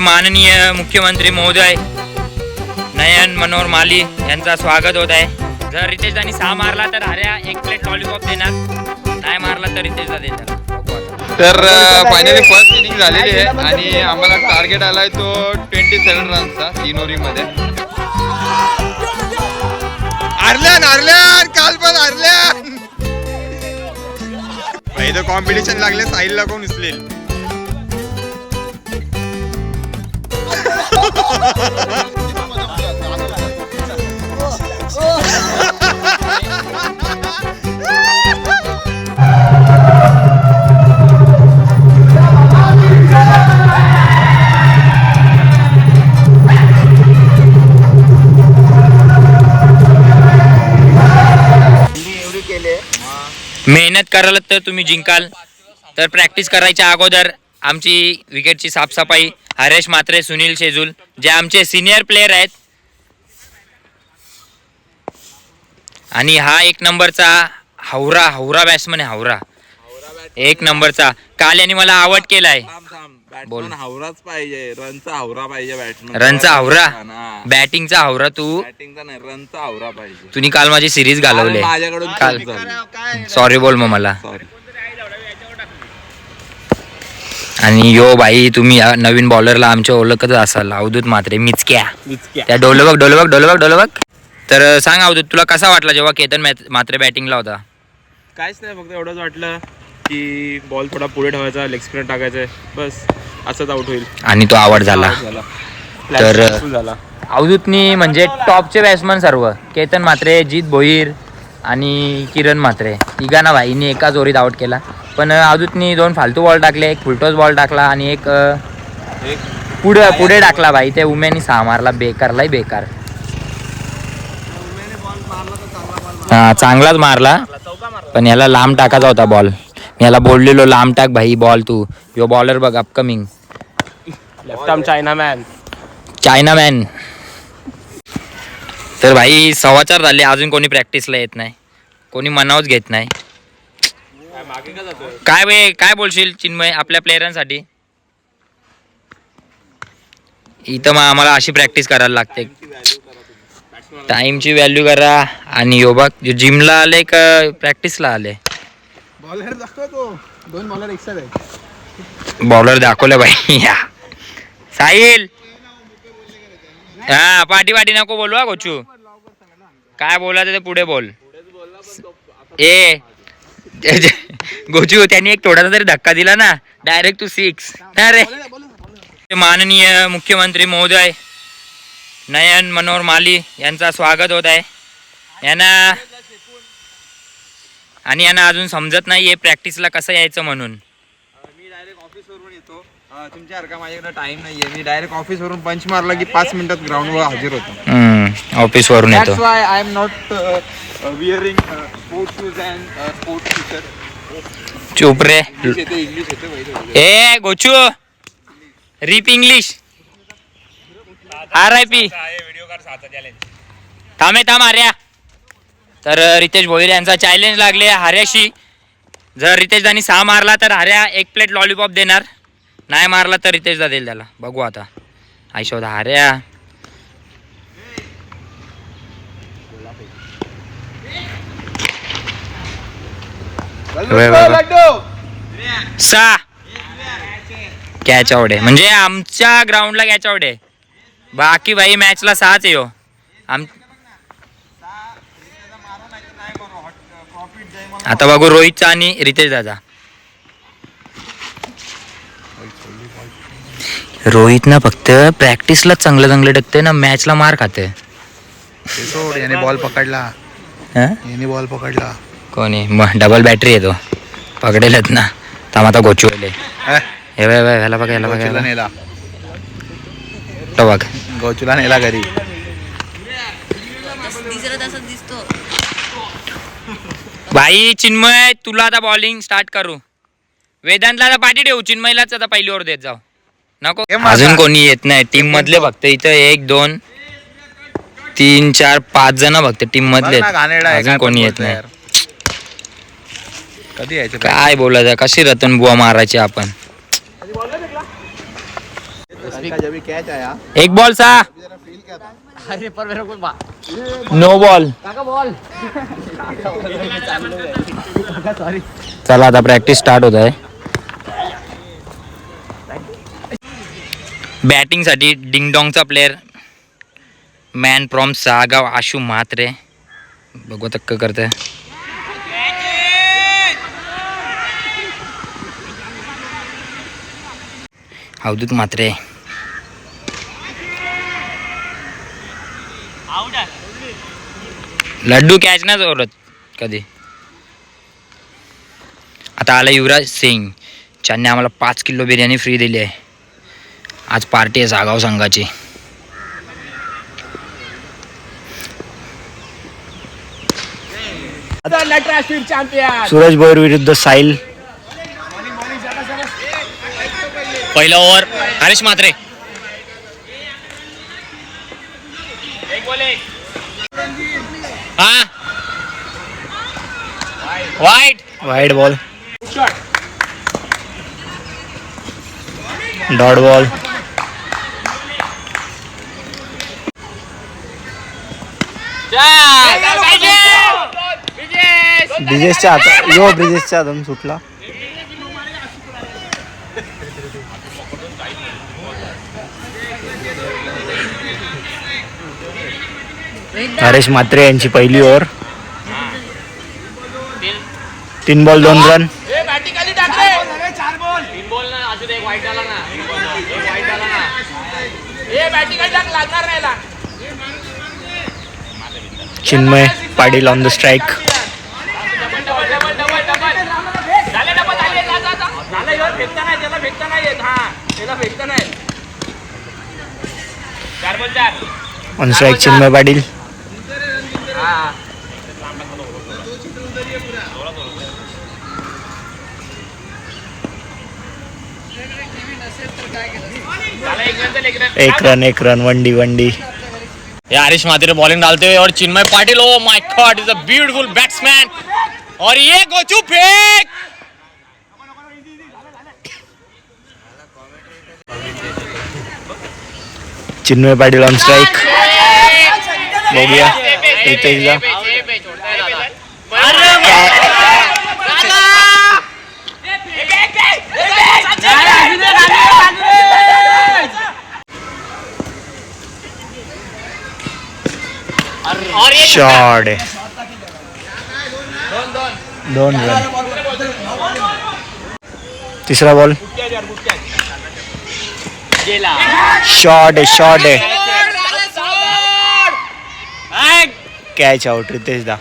माननीय मुख्यमंत्री महोदय. नयन मनोहर माली यांचा स्वागत होत आहे. जर रितेशदानी सहा मारला तर हऱ्या एक प्लेट लॉलीपॉप देणार. नाही मारला तर रितेशदा देणार. तर फायनली फर्स्ट इनिंग झालेली आहे आणि आम्हाला टार्गेट आलाय तो ट्वेंटी सेव्हन रनचा तीन ओव्हरीमध्ये आरल्यान आरल्यान काल पण आरल्यान इथं कॉम्पिटिशन लागले साहिलला कोण उचलेल? मेहनत कराल तर तुम्ही जिंकाल. तर प्रॅक्टिस करायच्या अगोदर आमची विकेटची साफसफाई हरेश मात्रे सुनील शेजूल जे आमचे सिनियर प्लेयर आहेत. आणि हा एक नंबरचा हावरा हावरा बॅट्समन आहे हावरा. एक नंबरचा. काल यांनी मला आवड केलाय. बोल. हावराच पाहिजे. रनचा हावरा पाहिजे बॅट्समन रनचा हावरा? बॅटिंगचा हावरा तू? बॅटिंगचा नाही रनचा हावरा पाहिजे. तुम्ही काल माझी सिरीज घालवले. माझ्याकडून काल. सॉरी बोल मग मला. सॉरी आणि यो भाई तुम्ही या नवीन बॉलरला आमच्या ओळखतच असाल. अवधूत मात्रे मिचक्या. त्या डोलबक डोलबक डोलबक डोलबक. तर सांग अवधूत तुला कसा वाटला जेव्हा केतन मात्रे बॅटिंगला होता? काहीच नाही फक्त एवढंच वाटलं की बॉल थोडा पुढे ठेवायचा लेग स्पिनर टाकायचं. बस असंच आउट होईल. आणि तो आवड झाला. तर- अवधूतनी म्हणजे टॉपचे बॅट्समन सर्व. केतन मात्रे जित भोईर आणि किरण मात्रे तिघांना भाईनी एकाच ओरीत आउट केला. पण अं, अवधूतनी दोन फालतू बॉल टाकले. एक फुलटॉस बॉल टाकला आणि एक पुढे पुढे टाकला भाई. त्या उमेनी सहा मारला. बेकारलाही बेकार. हा चांगलाच मारला. पण याला लांब टाकायचा होता बॉल याला बोललेलो लांब टाक भाई बॉल तू. यो बॉलर बघ upcoming chinaman chinaman तर भाई सव्वाचार झाले. अजून कोणी प्रॅक्टिसला येत नाही. कोणी मनावच घेत नाही. काय बे काय बोलशील चिन्मय आपल्या प्लेयरांसाठी? इथं मग आम्हाला अशी प्रॅक्टिस करायला लागते. टाइमची व्हॅल्यू करा आणि यो बघ जिमला आले का प्रॅक्टिसला आले. बॉलर दाखव दोन बॉलर बॉलर दाखवलं भाई या. साहिल. हा पाठी पाठी नको बोलू हा गोचू काय बोलायचं ते पुढे बोल. ए. गोचू त्यांनी एक थोडासा तरी धक्का दिला ना. डायरेक्ट टू सिक्स अरे. माननीय मुख्यमंत्री महोदय नयन मनोहर माली यांचा स्वागत होत आहे. यांना आणि यांना अजून समजत नाहीये प्रॅक्टिसला कसं यायचं म्हणून. मी डायरेक्ट ऑफिसवरून येतो. तुमच्यासारखा माझ्याकडे टाइम नाहीये. मी डायरेक्ट ऑफिसवरून पंच मारला की पाच मिनिटात ग्राउंडवर हजर होतो. ऑफिस वरून येतो. That's why I am not wearing sports shoes and sports T shirt चुप रे. येते इंग्लिश येते ए Gochu. Rip English R I P थांबे थांब आर्या. तर रितेश भोईर यांचा चॅलेंज लागले हार्याशी. जर रितेशदानी सहा मारला तर हार्या एक प्लेट लॉलीपॉप देणार. नाही मारला तर रितेशदा देईल त्याला. बघू आता. आयशोद हार्या सहा कॅच आउट आहे म्हणजे आमच्या ग्राउंडला कॅच आउट आहे बाकी भाई मॅचला सहाच आहे हो. आम आता बघू रोहितचा आणि रितेश दादा. रोहित ना फक्त प्रॅक्टिसला चांगलं चांगलं टकते ना मॅचला मार खाते. सोड याने बॉल पकडला. याने बॉल पकडला. कोणी? मग डबल बॅटरी येतो पकडेलच ना. थांब आता गोचू आले हे ह्याला बघ ह्याला बघ गौचूला ह्याला नेला. तो बघ. गौचूला नेला घरी. दिसतो भाई चिन्मय तुला आता बॉलिंग स्टार्ट करू. वेदांतला आता पाठी ठेवू चिन्मयलाच आता पहिली ओव्हर देत जाऊ. नको. अजून कोणी येत नाही. टीम मधले फक्त इथं एक दोन तीन चार पाच जण फक्त टीम मधले घाणेरडा आहे, अजून काय कोणी येत बोलतोय नाही. यार. कधी यायचं काय बोलायचं कशी रतन बुवा मारायची आपण? एक बॉल सा. नो बॉल चला आता प्रॅक्टिस स्टार्ट होत आहे. बॅटिंगसाठी डिंगडॉंगचा player man from Sahagaon Ashu Mhatre. बघू तक्क करते अवधूत म्हात्रे. लड्डू कॅच नाही जोरत कधी. आता आला युवराज सिंग ज्यांनी आम्हाला पाच किलो बिर्याणी फ्री दिली आहे. आज पार्टी आहे जागाव संघाची. सूरज भोयर विरुद्ध साहिल. पहिला ओव्हर हरीश म्हात्रे. हा? वाईट वाईड बॉल डॉट बॉल ब्रिजेशच्या हात यो ब्रिजेशच्या हातून सुटला. हरेश म्हात्रे यांची पहिली ओव्हर. तीन बॉल दोन run. Chinmay Patil on the strike Patil. एक रन एक रन वंडी वंडी। ये हरीश माथुरे बॉलिंग डालते हुए और Chinmay Patil oh my god is a beautiful batsman और ये गोचू फेंक। चिन्मय पाटील ऑन स्ट्राईक बघूया. रितेशला शॉट आहे दोन रन तिसरा बॉल शॉट आहे शॉट आहे. कॅच आउट रितेश दा.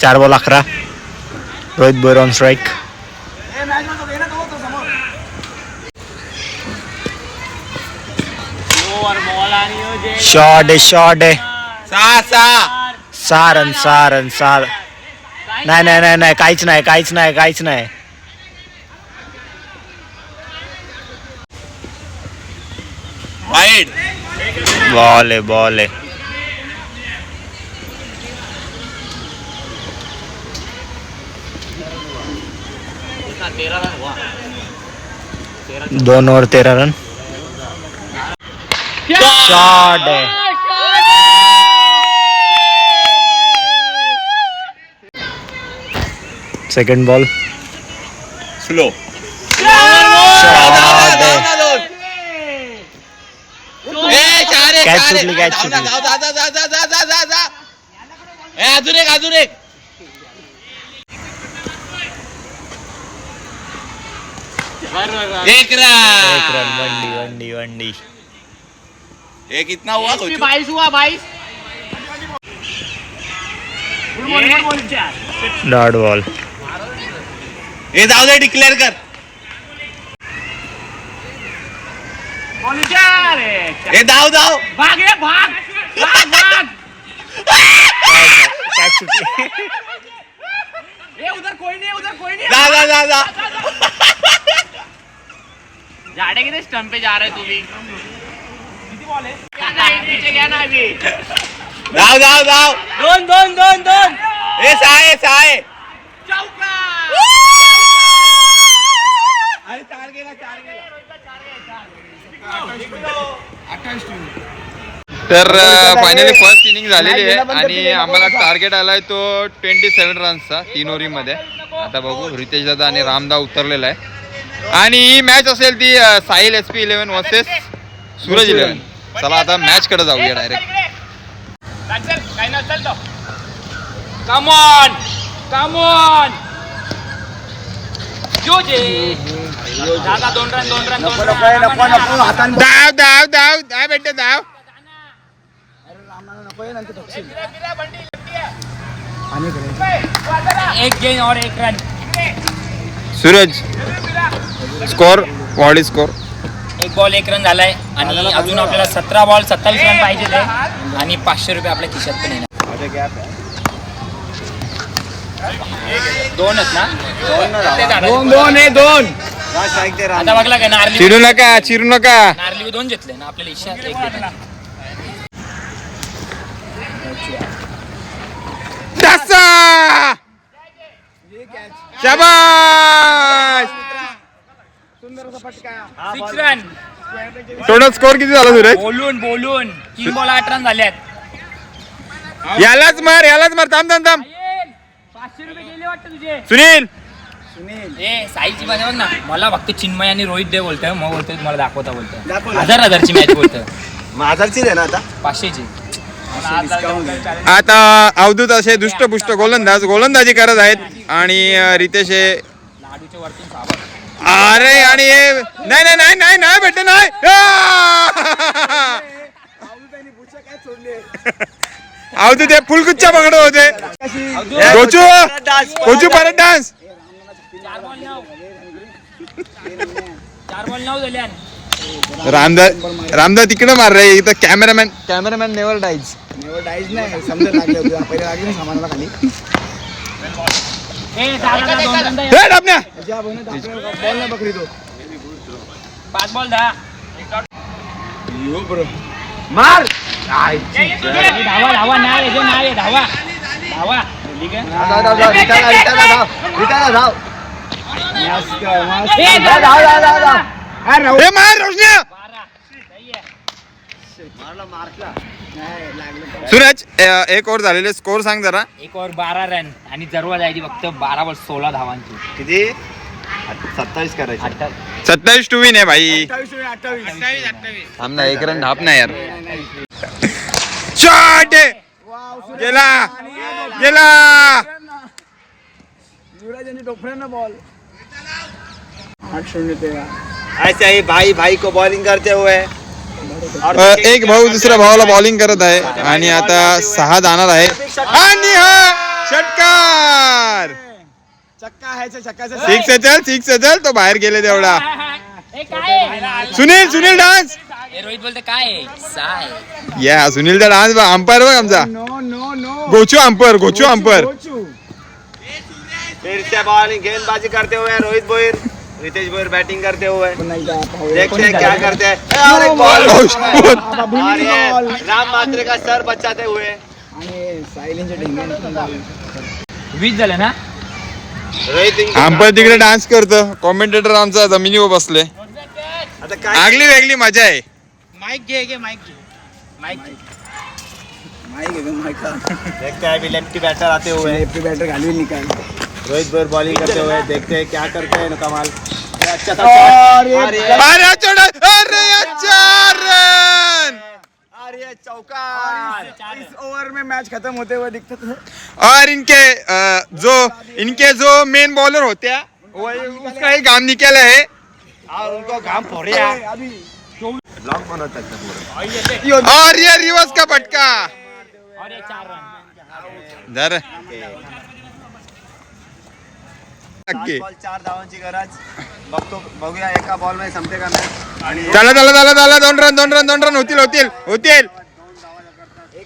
चार बॉल अकरा. Rohit Bor on strike shot आहे शॉट आहे सहा सहा सहा रन सहा नाही नाही नाही नाही काहीच नाही काहीच नाही काहीच नाही. वाईट. बॉल आहे बॉल. आहे दोन ओव्हर तेरा run. Shot second ball slow shot आहे कॅच सुटली कॅच सुटली अजून एक अजून एक एक एक रन रन वंडी वंडी वंडी ये कितना हुआ सोचो डॉट बॉल हे जाऊ दे डिक्लेअर कर। हे धाव धाव कॅच सुटली जा जा जा जा। झाडे किती स्टंप पे जा रहे तुम्ही धाव धाव धाव दोन दोन दोन दोन. ए साय साय तर फायनली फर्स्ट इनिंग झालेली आहे आणि आम्हाला टार्गेट आलाय तो ट्वेंटी सेव्हन रन्सचा तीन ओव्हरीमध्ये. आता बघू रितेश दादा आणि रामदा उतरलेला आहे. आणि ही मॅच असेल ती Sahil S P eleven versus Suraj eleven चला आता मॅच कडे जाऊया direct come on come on Jose. दादा दोन रन दोन रन दोन रन धाव धाव धाव धाव बेटे धाव. एक गेम और एक रन सूरज स्कोर वॉडी स्कोर एक बॉल एक रन झालाय. आणि अजून आपल्याला सतरा बॉल सत्तावीस रन पाहिजे ते. आणि पाचशे रुपये आपल्या खिशात पण येणार. दोनच ना? दोन दोन आहे. दोन. आता बघला का नारली चिरू नका चिरू नका. नारली दोन घेतले ना आपल्याला इशात एक! शाबाश सिक्स रन टोटल स्कोर किती झाला सूरज बोलून बोलून. तीन बॉल आठ रन झाल्यात यालाच मार यालाच मार. थांब थांब थांब. पाचशे रुपये गेले वाटतं तुझे. सुनील. ए साईची माझ्या बघ ना. मला फक्त चिन्मय आणि रोहित दे बोलतोय. मग बोलतोय मला दाखवता बोलतोय. हजार हजारची मॅच बोलतोय. माझाची आहे ना आता? पाचशेची. आता अवधूत असे दुष्टपुष्ट गोलंदाज गोलंदाजी करत आहेत. आणि अं, रितेश हे लाडूच्या वरतून सावध. अरे आणि हे नाही नाही नाही नाही नाही बेटे नाही. आ! अवधूत हे फुलकुच्चा पकडत होते. गोचू! गोचू परत डान्स चार बॉल नऊ चार बॉल नऊ झाले रामदा रामदा तिकडे मार रे इथं cameraman cameraman never dies dies नाही समजा लागले होते पहिले लागले ना सामानाला खाली. ए दादा दोन रन द्या. हे डाबण्या ज्या बहिणी बॉल नाही पकडी तो पाच बॉल दहा मार धावा धावा नाव आहे जो नाव आहे धावा धावा ठीक आहे धाव धाव धाव रिटाला रिटाला धाव रिटाला धाव मस्त मस्त ए, धाव धाव धाव धाव धाव अरे नाही सूरज एक ओव्हर झालेले स्कोर सांग जरा. एक ओव्हर बारा रन आणि जरवा जायची फक्त बारा बॉल सोळा धावांची. किती? सत्तावीस करायचे. सत्तावीस टू विन आहे भाई. थांब ना एक रन ढाप ना यार. शॉट गेला. गेला. बॉल आठ शून्य तेरा. ऐसे ही भाई भाई को बॉलिंग करते हुए. एक भाऊ दुसऱ्या भावाला बॉलिंग करत आहे आणि आता सहा जाणार आहे आणि हा षटकार! चक्का आहे चक्काचा सिक्स चल सिक्स चल. तो बाहेर गेले तेवढा. ए काय आहे? सुनील सुनील डान्स रोहित बोलते काय आहे? सहा आहे. या सुनीलचा डान्स अंपायर बघ आमचा. No no no Gochu umpire Gochu फिर से बॉलिंग गेंदबाजी करते हुए रोहित बोहिर रितेश बोहिर बैटिंग करते हुए. देखते हैं क्या करते? हैं बॉल और ये राम मात्रे का सर बचाते हुए. वीस झाले ना? रोहित तिकडे डान्स करतो. कॉमेंटेटर आमचा जमिनीवर बसले. आता काय आगली वेगळी मजा आहे. माईक आहे गं, माईक हा. देखते हैं अभी लेफ्टी बैटर आते हुए. लेफ्टी बॅटर घालवी निकाल. रोहित बोहिर बॉलिंग करते हुए देखते हैं। क्या करते हैं कमाल अच्छा था और ये और ये अरे चोडा अरे चार रन। और चौका। इस ओव्हर में मैच खत्म होते हुए दिखता था। और इनके जो इनके जो मेन बॉलर होते हैं वो उसका ही काम निकला है। और उनको घाम और ये रिवर्स का फटका और ये चार रन। बॉल चार धावांची गरज. बघतो बघूया एका बॉलमध्ये संपते का मॅच आणि चला चला चला चला दोन रन दोन रन दोन रन होतील होतील होतील.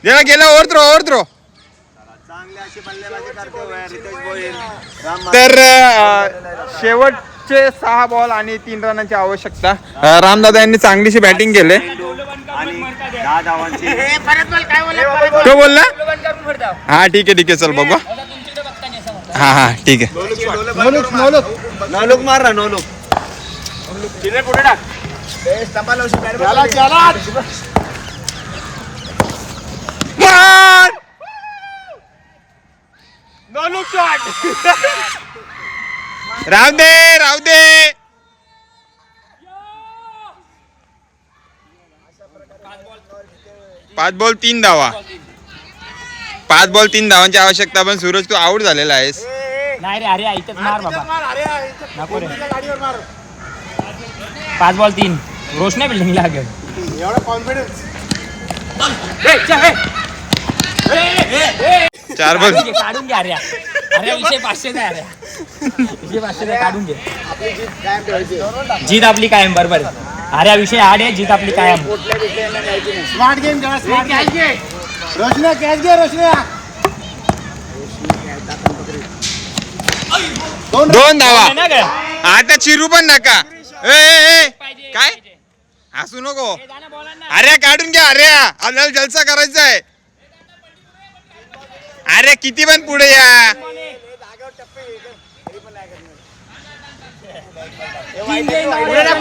गेला गेला ओव्हर थ्रो ओव्हर थ्रो तर शेवटचे सहा बॉल आणि तीन रनांची आवश्यकता. रामदादा यांनी चांगलीशी बॅटिंग केले. तो बोलला? हा ठीक आहे ठीक आहे चल बघू. हा हा ठीक आहे. नवलोक मार ना नवलोक. मार! राहू दे राहू दे. पाच बॉल तीन धावा. पाच बॉल तीन धावांची आवश्यकता पण सूरज तू आउट झालेला आहेस. नाही रे अरे इथंच मार बाबा. नको रे. पाच बॉल तीन. रोशने बिल्डिंग लागेल चार बॉल. काढून घ्या अरे. अरे विषय पाचशे आहे अरे. विषय पाचशे काढून घे. जीत आपली कायम बरोबर अरे विषय आड आहे जीत आपली कायम. स्मार्ट गेम स्मार्ट घे रोशन्या कॅच घे रोशन्या दोन धावा. आता चिरू पण नका. ए, ए, ए, काय? हसू नको. अरे काढून घ्या. अरे आपल्याला जलसा करायचा आहे अरे किती पण पुढे या.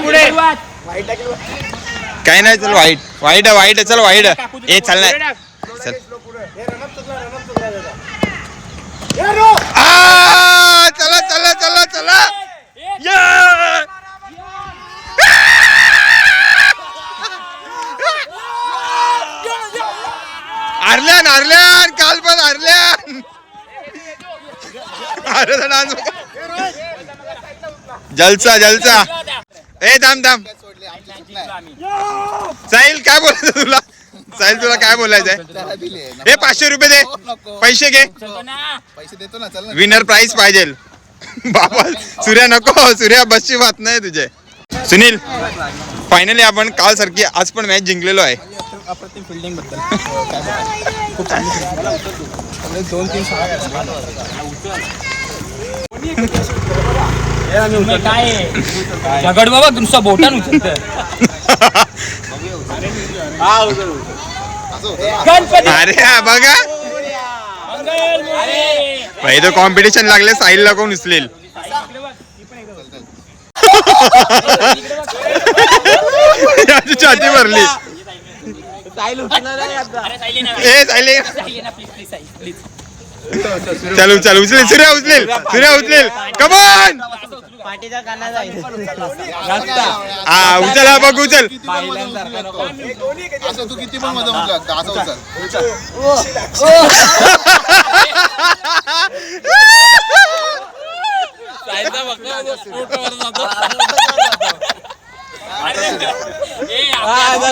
पुढे काही नाही चल वाईट. वाईट आहे, वाईट आहे, चल वाईट आहे. ए चल नाही चल. आ, चला चला चला चला. या! हारल्यान हारल्यान काल पण हारल्यान अरे डान्स जलसा जलसा. ए थांब थांब. साहिल काय बोलायचं तुला? साहिल तुला काय बोलायचंय? हे पाचशे रुपये दे. पैसे घे. पैसे देतो ना चल विनर प्राइज पाहिजे. बाबा सूर्या नको सूर्या बसची बात नाही तुझे. सुनील फायनली आपण काल सारखी आज पण मॅच जिंकलेलो आहे. अप्रतिम फिल्डिंगबद्दल. दोन तीन काय दगड बाबा तुमचा बोटान उचलत गणपती! अरे हा बघा. पहिले कॉम्पिटिशन लागले साहिलला कोण उचलेल. याची छाती भरली. ए सायली चल उचल उचलेल सूर्या उचलेल सूर्या उचलेल. कमान हा उचल हा बघ उचल. असं तू किती पण मध्ये म्हटलं असं उचल. हात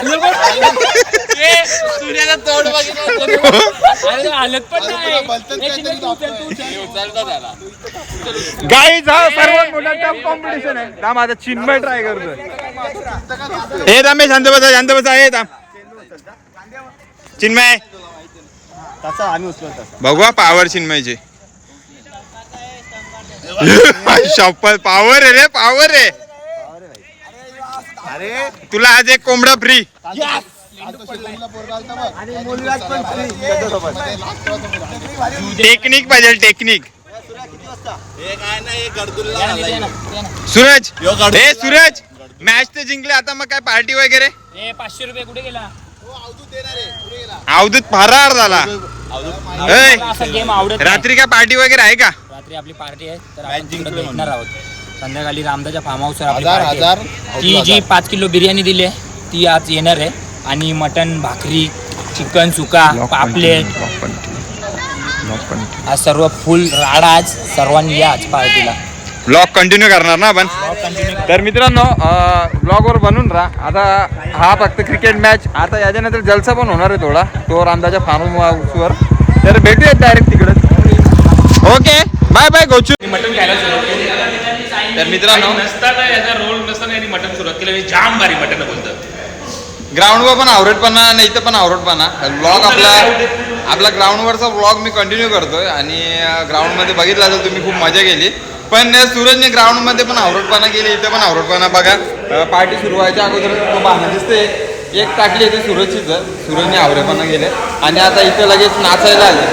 पुरत सूर्याचा तोंड बघितलं हालत पण नाही. तू उचल, तू. गाईज हा सर्वात मोठा टफ कॉम्पिटिशन आहे. थांब आता चिन्मय ट्राय करतोय. हे हे शांत बसा शांत बसा. हे थांब. चिन्मय. तसा आम्ही पावर चिन्मयची. शप्पल पावर आहे रे पावर आहे. अरे! तुला आज एक कोंबडा फ्री टेक्निक पाहिजे टेक्निक सूरज! हे सूरज! मॅच तर जिंकले आता मग काय पार्टी वगैरे? ए पाचशे रुपये कुठे गेला? अवधूत फरार झाला. ए, मला असा गेम आवडत नाही. रात्री काय पार्टी वगैरे आहे का? रात्री आपली पार्टी आहे तर आपण तिकडे भेटणार आहोत. संध्याकाळी रामदाच्या फार्म हजार हजार आहे. ती जी पाच किलो बिर्याणी दिली आहे ती आज येणार आहे. आणि मटन भाकरी चिकन सुका पापलेट. आज सर्व फुल राडा आज सर्वांनी या आज पार्टीला. ब्लॉग कंटिन्यू करणार ना आपण? तर मित्रांनो ब्लॉगवर बनून राहा. आता हा फक्त क्रिकेट मॅच आता याच्यानंतर जलसा पण होणार आहे थोडा तो रामदाच्या फार्म हाऊसवर तर भेटूयात डायरेक्ट तिकडे. Okay bye bye Gochu. Mutton खायला सुरुवात केली. तर मित्रांनो नसताना याचा रोल नसताना यांनी मटन सुरुवात केलं. हे जाम भारी मटन बोलतं ग्राउंडवर पण आवडटपणा नाही तर पण आवडटपणा ब्लॉग आपला आपला ग्राउंडवरचा ब्लॉग मी कंटिन्यू करतोय. आणि ग्राउंडमध्ये बघितला तर तुम्ही खूप मजा केली. पण सूरजने ग्राउंडमध्ये पण आवडटपणा केली इथं पण आवडटपणा बघा पार्टी सुरू व्हायच्या अगोदर तो बाहेर दिसते एक टाकली होती सूरजचीच सूरजने आवडेपणा केले. आणि आता इथं लगेच नाचायला आले.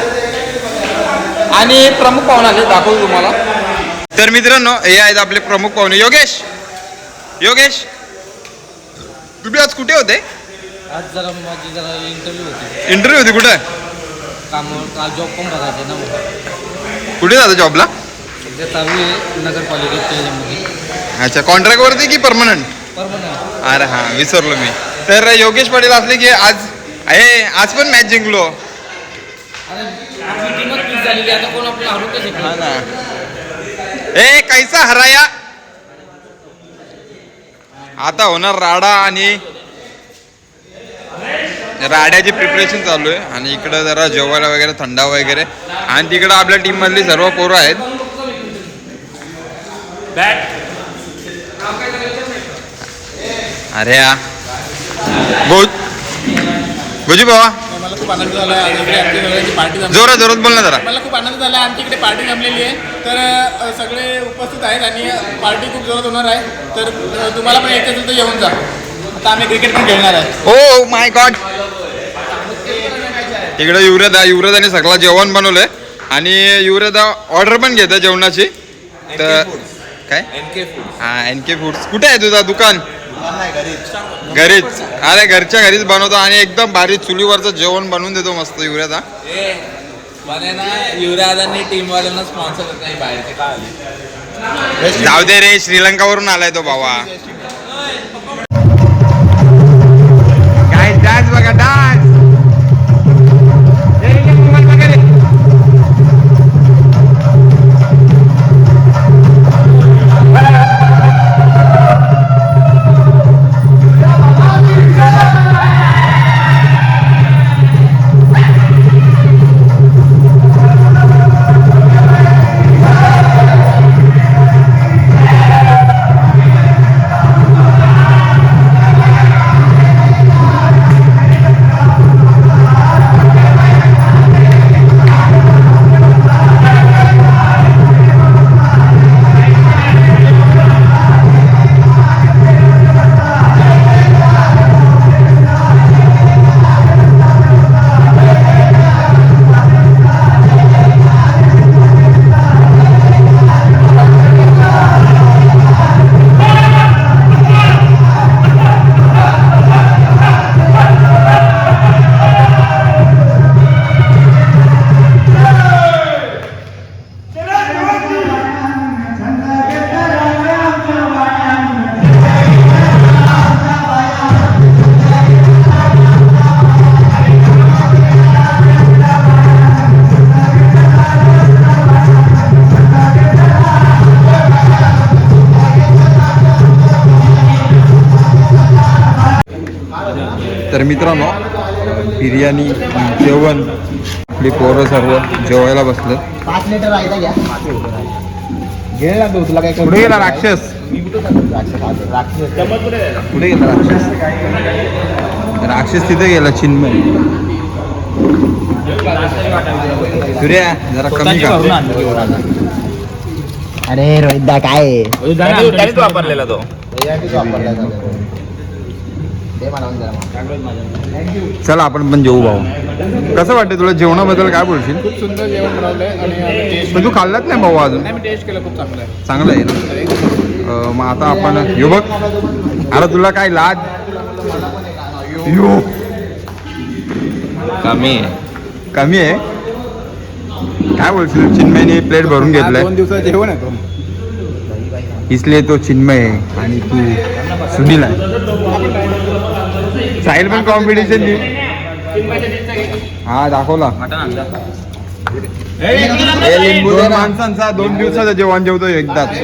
आणि प्रमुख पाहुणे आले दाखवतो तुम्हाला. तर मित्रांनो हे आहेत आपले प्रमुख पाहुणे. योगेश. योगेश तुम्ही आज कुठे होते? आज जरा माझी जरा इंटरव्ह्यू होती. इंटरव्ह्यू होती कुठे? काल जॉब पण करायचे ना कुठे जातं जॉबला सध्या चालू आहे नगरपालिकेत त्याच्यामध्ये अच्छा कॉन्ट्रॅक्टवरती की परमनंट परमनंट अरे हां विसरलो मी. तर योगेश पाटील असले की आज आहे आज पण मॅच जिंकलो. फिक्स झालेली आता कोण आपलं हरू का शकणार हा ना. ए कैसा हराया? आता होणार राडा आणि राड्याची प्रिपरेशन चालू आहे. आणि इकडं जरा जेवायला वगैरे थंडा वगैरे. आणि तिकडं आपल्या टीम मधली सर्व पोरं आहेत. अरे या गो गोजी बाबा मला खूप आनंद झाला. आमच्या सगळ्यांची पार्टी जमली जोरात जोरात बोल ना जरा. मला खूप आनंद झाला. आमच्या इकडे पार्टी जमलेली आहे. तर अ, सगळे उपस्थित आहेत आणि पार्टी खूप जोरात होणार आहे. तर अ, तुम्हाला पण यायचं असेल तर येऊन जा. आता आम्ही क्रिकेट पण खेळणार आहे. ओ माय गॉड इकडे युवरादा युवरादाने सगळं जेवण बनवलंय. आणि युवरादा ऑर्डर पण घेतं जेवणाची. तर काय? हा एन के फूड्स कुठे आहे तुझा दुकान? घरीच. अरे घरच्या घरीच बनवतो आणि एकदम भारी चुलीवरचं जेवण बनवून देतो मस्त युवरादा युवराजांनी टीमवाल्यांना स्पॉन्सर करत नाही बाहेरचे. का आले? जाऊ दे रे श्रीलंकावरून आलाय तो बाबा तर मित्रांनो बिर्याणी जेवण आपली पोरं सर्व जेवायला बसलं पाच लिटर घ्या. ना तू तुला काय कुठे गेला राक्षस. कुठे गेला राक्षस राक्षस. तिथे गेला चिन्मय. सूर्या जरा कमी का अरे रोहितदा काय? वापरलेला तो. चला आपण पण जेवू भाऊ. कसं वाटतं तुला? जेवणाबद्दल काय बोलशील? खूप सुंदर जेवण बनवलंय आणि तू खाल्लाच नाही भाऊ अजून? टेस्ट केलं खूप चांगलं आहे. चांगलं आहे ना? अं, मग आता आपण यो बघ. अरे तुला काय लाज? यो. कमी कमी आहे? काय बोलशील? चिन्मयने प्लेट भरून घेतलंय. दोन दिवसाचं जेवण आहे तो. इसलिए तो चिन्मय आहे आणि तू सुनील आहे. साहिल पण कॉम्पिटिशन हा दाखवला. दोन माणसांचा दोन दिवसाचं जेवण जेवतो एकदाच.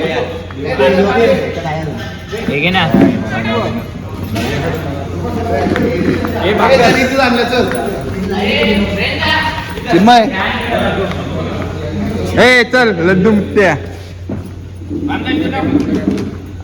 चिन्मय. ए चल लड्डू मुक्त्या.